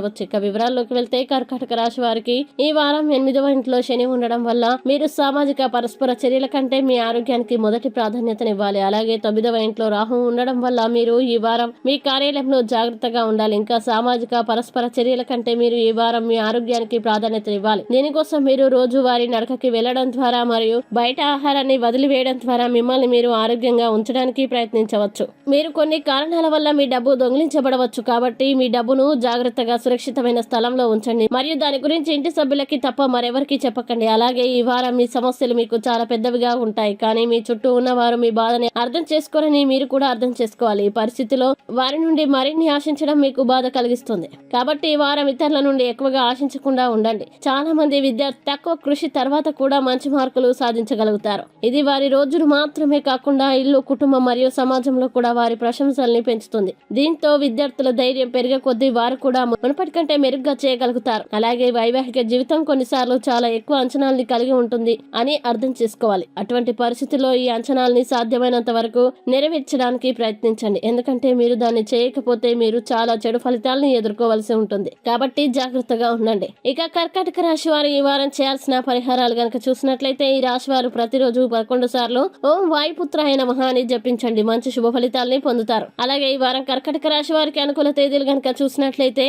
చూడవచ్చు. ఇక వివరాల్లోకి వెళ్తే కర్కాటక రాశి వారికి ఈ వారం ఎనిమిదవ ఇంట్లో శని ఉండడం వల్ల మీరు సామాజిక పరస్పర చర్యల కంటే మీ ఆరోగ్యానికి మొదటి ప్రాధాన్యతనివ్వాలి. అలాగే తొమ్మిదవ ఇంట్లో రాహు ఉండడం వల్ల మీరు ఈ వారం మీ కార్యాలయంలో జాగ్రత్తగా ఉండాలి. ఇంకా సామాజిక పరస్పర చర్యల కంటే మీరు ఈ వారం మీ ఆరోగ్యానికి ప్రాధాన్యత ఇవ్వాలి దీనికోసం మీరు రోజు వారి నడకకి వెళ్ళడం ద్వారా మరియు బయట ఆహారాన్ని వదిలివేయడం ద్వారా మిమ్మల్ని మీరు ఆరోగ్యంగా ఉంచడానికి ప్రయత్నించవచ్చు. మీరు కొన్ని కారణాల వల్ల మీ డబ్బు దొంగిలించబడవచ్చు. కాబట్టి మీ డబ్బును జాగ్రత్తగా సురక్షితమైన స్థలంలో ఉంచండి. మరియు దాని గురించి ఇంటి సభ్యులకి తప్ప మరెవరికి చెప్పకండి. అలాగే ఈ వారం మీ సమస్యలు మీకు చాలా పెద్దవిగా ఉంటాయి. కానీ మీ చుట్టూ ఉన్నవారు మీ బాధని అర్థం చేసుకోరని మీరు కూడా అర్థం చేసుకోవాలి. ఈ పరిస్థితిలో వారి నుండి మరిన్ని ఆశించడం మీకు బాధ కలిగిస్తుంది. కాబట్టి ఈ వారం ఇతరుల నుండి ఎక్కువగా ఆశించకుండా ఉండండి. చాలా మంది విద్యార్థి తక్కువ కృషి తర్వాత కూడా మంచి మార్కులు సాధించగలుగుతారు. ఇది వారి రోజులు మాత్రమే కాకుండా ఇల్లు కుటుంబం మరియు సమాజంలో కూడా వారి ప్రశంసల్ని పెంచుతుంది. దీంతో విద్యార్థుల ధైర్యం పెరిగే కొద్దీ వారు కూడా మునుపటి కంటే మెరుగ్గా చేయగలుగుతారు. అలాగే వైవాహిక జీవితం కొన్నిసార్లు చాలా ఎక్కువ అంచనాల్ని కలిగి ఉంటుంది అని అర్థం చేసుకోవాలి. అటువంటి పరిస్థితుల్లో ఈ అంచనాల్ని సాధ్యమైనంత వరకు నెరవేర్చడానికి ప్రయత్నించండి. ఎందుకంటే మీరు దాన్ని చేయకపోతే మీరు చాలా చెడు ఫలితాలను ఎదుర్కోవాల్సి ఉంటుంది. కాబట్టి జాగ్రత్తగా ఉండండి. ఇక కర్కాటక రాశి వారు ఈ వారం చేయాల్సిన పరిహారాలు గనక చూసినట్లయితే ఈ రాశి వారు ప్రతిరోజు పదకొండు సార్లు ఓం వాయుపుత్ర అయిన మహాని జపించండి. మంచి శుభ ఫలితాలని పొందుతారు. అలాగే ఈ వారం కర్కాటక రాశి వారికి అనుకూల తేదీలు గనక చూసినట్లయితే